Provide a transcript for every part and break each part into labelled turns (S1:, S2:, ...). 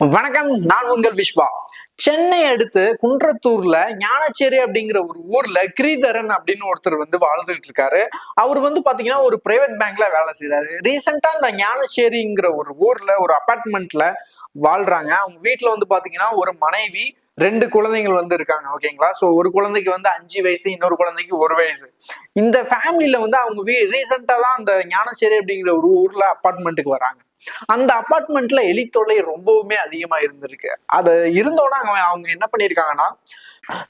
S1: வணக்கம் நான் உங்கள் விஸ்வா சென்னை அடுத்து குன்றத்தூர்ல ஞானச்சேரி அப்படிங்கிற ஒரு ஊர்ல கிரீதரன் அப்படின்னு ஒருத்தர் வந்து வாழ்ந்துகிட்டு இருக்காரு. அவர் வந்து பாத்தீங்கன்னா ஒரு பிரைவேட் பேங்க்ல வேலை செய்யறாரு ரீசெண்டா இந்த ஞானச்சேரிங்கிற ஒரு ஊர்ல ஒரு அபார்ட்மெண்ட்ல வாழ்றாங்க. அவங்க வீட்டுல வந்து பாத்தீங்கன்னா ஒரு மனைவி ரெண்டு குழந்தைகள் வந்து இருக்காங்க. ஓகேங்களா ஸோ ஒரு குழந்தைக்கு வந்து அஞ்சு வயசு இன்னொரு குழந்தைக்கு ஒரு வயசு. இந்த ஃபேமிலியில வந்து அவங்க வீ ரீசெண்டா தான் அந்த ஞானச்சேரி அப்படிங்கிற ஒரு ஊர்ல அப்பார்ட்மெண்ட்டுக்கு வராங்க. அந்த அபார்ட்மெண்ட்ல எலி தொல்லை ரொம்பவுமே அதிகமா இருந்திருக்கு. அது இருந்தோட அவங்க அவங்க என்ன பண்ணியிருக்காங்கன்னா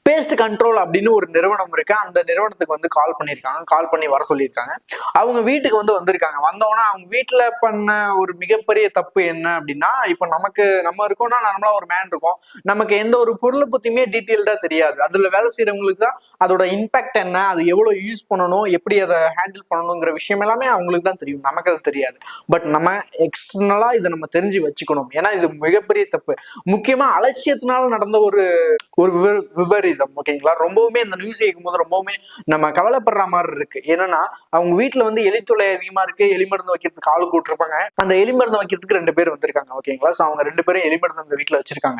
S1: பேஸ்ட் கண்ட்ரோல் அப்படின்னு ஒரு நிறுவனம் இருக்கு. அந்த நிறுவனத்துக்கு வந்து கால் பண்ணியிருக்காங்க கால் பண்ணி வர சொல்லியிருக்காங்க. அவங்க வீட்டுக்கு வந்து வந்திருக்காங்க. வந்தோன்னா அவங்க வீட்டுல பண்ண ஒரு மிகப்பெரிய தப்பு என்ன அப்படின்னா இப்போ நமக்கு நம்ம இருக்கோம்னா நார்மலா ஒரு மேன் இருக்கும். நமக்கு எந்த ஒரு பொருளை பத்தியுமே டீட்டெயில்டா தெரியாது. அதுல வேலை செய்யறவங்களுக்கு தான் அதோட இம்பாக்ட் என்ன அது எவ்வளவு யூஸ் பண்ணணும் எப்படி அதை ஹேண்டில் பண்ணணுங்கிற விஷயம் எல்லாமே அவங்களுக்கு தான் தெரியும். நமக்கு அது தெரியாது. பட் நம்ம எக்ஸ்டர்னலாக இதை நம்ம தெரிஞ்சு வச்சுக்கணும். ஏன்னா இது மிகப்பெரிய தப்பு. முக்கியமா அலட்சியத்தினால நடந்த ஒரு ஒரு விப- விபரீதம் ஓகேங்களா? ரொம்பவுமே இந்த நியூஸ் கேட்கும்போது ரொம்பவுமே நம்ம கவலைப்படுற மாதிரி இருக்கு. என்னன்னா அவங்க வீட்டுல வந்து எலித்தொலை அதிகமா இருக்கு எலி மருந்து வைக்கிறதுக்கு ஆள் கூட்டிருப்பாங்க. அந்த எலி மருந்து வைக்கிறதுக்கு ரெண்டு பேர் வந்திருக்காங்க ஓகேங்களா? ஸோ அவங்க ரெண்டு பேரும் எலி மருந்து அந்த வீட்டில் வச்சிருக்காங்க.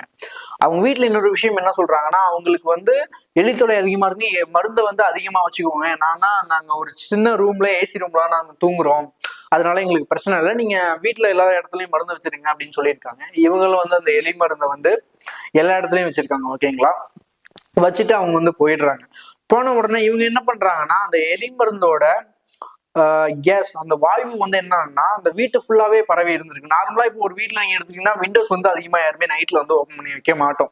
S1: அவங்க வீட்டுல இன்னொரு விஷயம் என்ன சொல்றாங்கன்னா அவங்களுக்கு வந்து எலித்தொலை அதிகமா இருக்கு எ- மருந்தை வந்து அதிகமா வச்சுக்கோங்க. நானா நாங்க ஒரு சின்ன ரூம்ல ஏசி ரூம்ல நாங்கள் தூங்குறோம். அதனால எங்களுக்கு பிரச்சனை இல்லை. நீங்க வீட்டுல எல்லா இடத்துலயும் மருந்து வச்சிருங்க அப்படின்னு சொல்லியிருக்காங்க. இவங்களும் வந்து அந்த எலி மருந்தை வந்து எல்லா இடத்துலயும் வச்சிருக்காங்க ஓகேங்களா? வச்சுட்டு அவங்க வந்து போயிடுறாங்க. போன உடனே இவங்க என்ன பண்றாங்கன்னா அந்த எலி மருந்தோட கேஸ் அந்த வாயு வந்து என்னன்னா அந்த வீட்டு ஃபுல்லாவே பரவி இருந்திருக்கு. நார்மலா இப்போ ஒரு வீட்டில் நீங்க எடுத்துட்டீங்கன்னா விண்டோஸ் வந்து அதிகமா யாருமே நைட்ல வந்து ஓப்பன் பண்ணி வைக்க மாட்டோம்.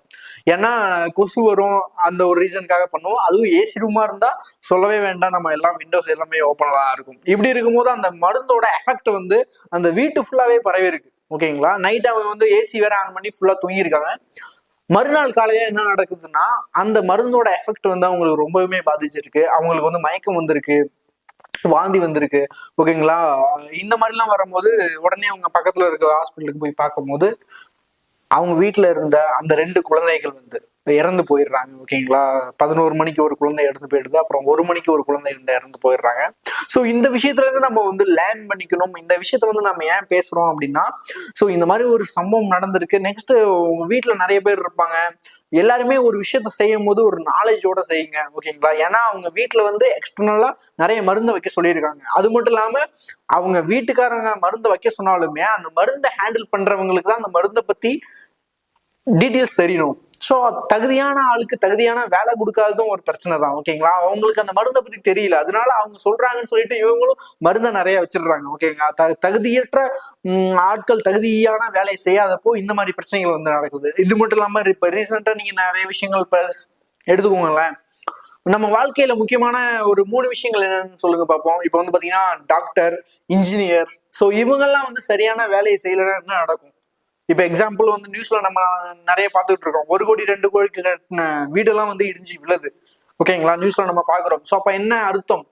S1: ஏன்னா கொசு வரும் அந்த ஒரு ரீசனுக்காக பண்ணுவோம். அதுவும் ஏசி ரூமா இருந்தா சொல்லவே வேண்டாம் நம்ம எல்லாம் விண்டோஸ் எல்லாமே ஓப்பன்ல இருக்கும். இப்படி இருக்கும்போது அந்த மருந்தோட எஃபெக்ட் வந்து அந்த வீட்டு ஃபுல்லாவே பரவி இருக்கு. ஓகேங்களா நைட் அவங்க வந்து ஏசி வேற ஆன் பண்ணி ஃபுல்லா தூங்கியிருக்காங்க. மறுநாள் காலையில என்ன நடக்குதுன்னா அந்த மருந்தோட எஃபெக்ட் வந்து அவங்களுக்கு ரொம்பவுமே பாதிச்சிருக்கு. அவங்களுக்கு வந்து மயக்கம் வந்திருக்கு. வாந்தி வந்திருக்கு. ஓகேங்களா இந்த மாதிரிலாம் வரும்போது உடனே அவங்க பக்கத்துல இருக்க ஹாஸ்பிட்டலுக்கு போய் பார்க்கும்போது அவங்க வீட்டுல இருந்த அந்த ரெண்டு குழந்தைகள் வந்து இறந்து போயிடுறாங்க ஓகேங்களா? பதினோரு மணிக்கு ஒரு குழந்தை இறந்து போயிடுது அப்புறம் ஒரு மணிக்கு ஒரு குழந்தை வந்து இறந்து போயிடுறாங்க. ஸோ இந்த விஷயத்துல இருந்து நம்ம வந்து லேர்ன் பண்ணிக்கணும். இந்த விஷயத்த வந்து நம்ம ஏன் பேசுறோம் அப்படின்னா ஸோ இந்த மாதிரி ஒரு சம்பவம் நடந்திருக்கு. நெக்ஸ்ட் உங்க வீட்டில் நிறைய பேர் இருப்பாங்க. எல்லாருமே ஒரு விஷயத்த செய்யும் போது ஒரு நாலேஜோட செய்யுங்க ஓகேங்களா? ஏன்னா அவங்க வீட்டில் வந்து எக்ஸ்டர்னலா நிறைய மருந்து வைக்க சொல்லியிருக்காங்க. அது மட்டும் இல்லாம அவங்க வீட்டுக்காரங்க மருந்து வைக்க சொன்னாலுமே அந்த மருந்தை ஹேண்டில் பண்றவங்களுக்கு தான் அந்த மருந்தை பத்தி டீட்டெயில்ஸ் தெரியணும். ஸோ தகுதியான ஆளுக்கு தகுதியான வேலை கொடுக்காததும் ஒரு பிரச்சனை தான் ஓகேங்களா அவங்களுக்கு அந்த மருந்தை பத்தி தெரியல. அதனால அவங்க சொல்றாங்கன்னு சொல்லிட்டு இவங்களும் மருந்தை நிறைய வச்சிடுறாங்க ஓகேங்களா த தகுதியற்ற ஆட்கள் தகுதியான வேலையை செய்யாதப்போ இந்த மாதிரி பிரச்சனைகள் வந்து நடக்குது. இது மட்டும் இல்லாமல் இப்போ ரீசெண்டாக நீங்க நிறைய விஷயங்கள் எடுத்துக்கோங்களேன். நம்ம வாழ்க்கையில முக்கியமான ஒரு மூணு விஷயங்கள் என்னன்னு சொல்லுங்க பார்ப்போம். இப்போ வந்து பாத்தீங்கன்னா டாக்டர் இன்ஜினியர் ஸோ இவங்கெல்லாம் வந்து சரியான வேலையை செய்யலைன்னா என்ன நடக்கும்? இப்போ எக்ஸாம்பிள் வந்து நியூஸ்ல நம்ம நிறைய பார்த்துட்டு இருக்கோம். ஒரு கோடி ரெண்டு கோடி கட்டின வீடெல்லாம் வந்து இடிஞ்சு விழுது. ஓகேங்களா நியூஸ்ல நம்ம பார்க்குறோம். ஸோ அப்போ என்ன அர்த்தம்?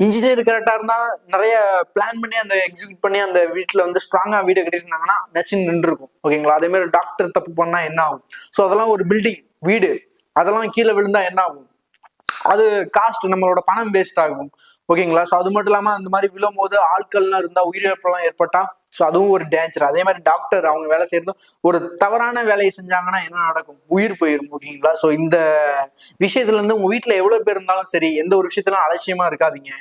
S1: இன்ஜினியர் கரெக்டாக இருந்தா நிறைய பிளான் பண்ணி அந்த எக்ஸிக்யூட் பண்ணி அந்த வீட்டில் வந்து ஸ்ட்ராங்கா வீடு கட்டியிருந்தாங்கன்னா நச்சுன்னு நின்றுருக்கும். ஓகேங்களா அதே மாதிரி டாக்டர் தப்பு பண்ணா என்ன ஆகும்? ஸோ அதெல்லாம் ஒரு பில்டிங் வீடு. அதெல்லாம் கீழே விழுந்தா என்ன ஆகும்? அது காஸ்ட் நம்மளோட பணம் வேஸ்ட் ஆகும். ஓகேங்களா ஸோ அது மட்டும் இல்லாமல் அந்த மாதிரி விழும் போது ஆட்கள்லாம் இருந்தால் உயிரிழப்பெல்லாம் ஏற்பட்டா ஸோ அதுவும் ஒரு டேஞ்சர் அதே மாதிரி டாக்டர் அவங்க வேலை செய்யறதும் ஒரு தவறான வேலையை செஞ்சாங்கன்னா என்ன நடக்கும்? உயிர் போயிடும் ஓகேங்களா ஸோ இந்த விஷயத்துல இருந்து உங்க வீட்டில் எவ்வளோ பேர் இருந்தாலும் சரி எந்த ஒரு விஷயத்திலும் அலட்சியமா இருக்காதீங்க.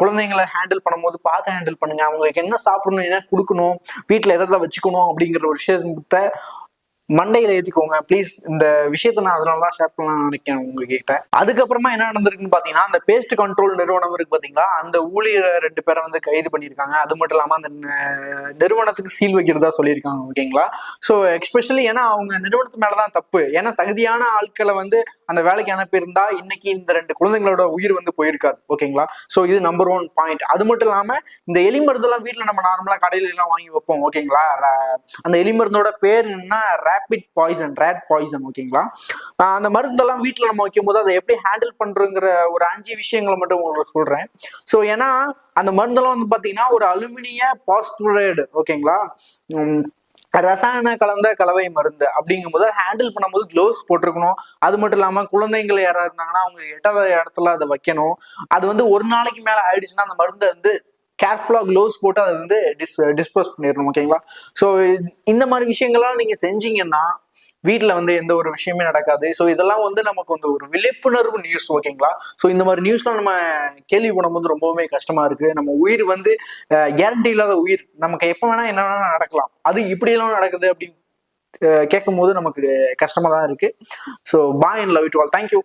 S1: குழந்தைங்களை ஹேண்டில் பண்ணும்போது பார்த்து ஹேண்டில் பண்ணுங்க. அவங்களுக்கு என்ன சாப்பிடணும் என்ன கொடுக்கணும் வீட்டில் எதை எதை வச்சுக்கணும் அப்படிங்கிற ஒரு விஷயத்த மண்டையில ஏத்திக்கோங்க. ப்ளீஸ் இந்த விஷயத்த நான் அதனால தான் ஷேர் பண்ணலாம் நினைக்கிறேன் உங்ககிட்ட. அதுக்கப்புறமா என்ன நடந்திருக்குன்னு பாத்தீங்கன்னா அந்த பேஸ்ட் கண்ட்ரோல் நிறுவனம் இருக்கு பாத்தீங்களா? அந்த ஊழியர் ரெண்டு பேரை வந்து கைது பண்ணியிருக்காங்க. அது மட்டும் இல்லாம அந்த நிறுவனத்துக்கு சீல் வைக்கிறதா சொல்லியிருக்காங்க ஓகேங்களா? ஸோ எக்ஸ்பெஷலி ஏன்னா அவங்க நிறுவனத்து மேலதான் தப்பு. ஏன்னா தகுதியான ஆட்களை வந்து அந்த வேலைக்கு அனுப்பியிருந்தா இன்னைக்கு இந்த ரெண்டு குழந்தைங்களோட உயிர் வந்து போயிருக்காது ஓகேங்களா? ஸோ இது நம்பர் ஒன் பாயிண்ட் அது மட்டும் இல்லாம இந்த எலி மருந்தெல்லாம் வீட்டில் நம்ம நார்மலா கடையில எல்லாம் வாங்கி வைப்போம் ஓகேங்களா? அந்த எலி மருந்தோட பேர் என்ன ரேபிட் பாய்சன் ரேட் பாய்சன் ஓகேங்களா அந்த மருந்தெல்லாம் வீட்டில் நம்ம வைக்கும் போது அதை எப்படி ஹேண்டில் பண்ணுறங்கிற ஒரு அஞ்சு விஷயங்களை மட்டும் உங்களுக்கு சொல்றேன். ஸோ ஏன்னா அந்த மருந்தெல்லாம் வந்து பார்த்தீங்கன்னா ஒரு அலுமினிய பாஸ்புரேடு ஓகேங்களா ரசாயன கலந்த கலவை மருந்து அப்படிங்கும்போது ஹேண்டில் பண்ணும்போது க்ளோவ்ஸ் போட்டிருக்கணும். அது மட்டும் இல்லாமல் குழந்தைங்கள் யாராவது இருந்தாங்கன்னா அவங்க எட்டாத இடத்துல அதை வைக்கணும். அது வந்து ஒரு நாளைக்கு மேலே ஆயிடுச்சுன்னா அந்த மருந்தை வந்து கேர்ஃபுல்லாக க்ளவுஸ் போட்டு அதை வந்து டிஸ் டிஸ்போஸ் uh, பண்ணிடணும் ஓகேங்களா ஸோ இந்த மாதிரி விஷயங்கள்லாம் நீங்கள் செஞ்சீங்கன்னா வீட்டில் வந்து எந்த ஒரு விஷயமே நடக்காது. ஸோ இதெல்லாம் வந்து நமக்கு வந்து ஒரு விழிப்புணர்வு நியூஸ் ஓகேங்களா ஸோ இந்த மாதிரி நியூஸ்லாம் நம்ம கேள்வி பண்ணும்போது ரொம்பவுமே கஷ்டமா இருக்கு. நம்ம உயிர் வந்து கேரண்டி இல்லாத உயிர். நமக்கு எப்போ வேணா என்ன வேணா நடக்கலாம். அது இப்படியெல்லாம் நடக்குது அப்படின்னு கேட்கும் போது நமக்கு கஷ்டமா தான் இருக்கு so bye and love it all thank you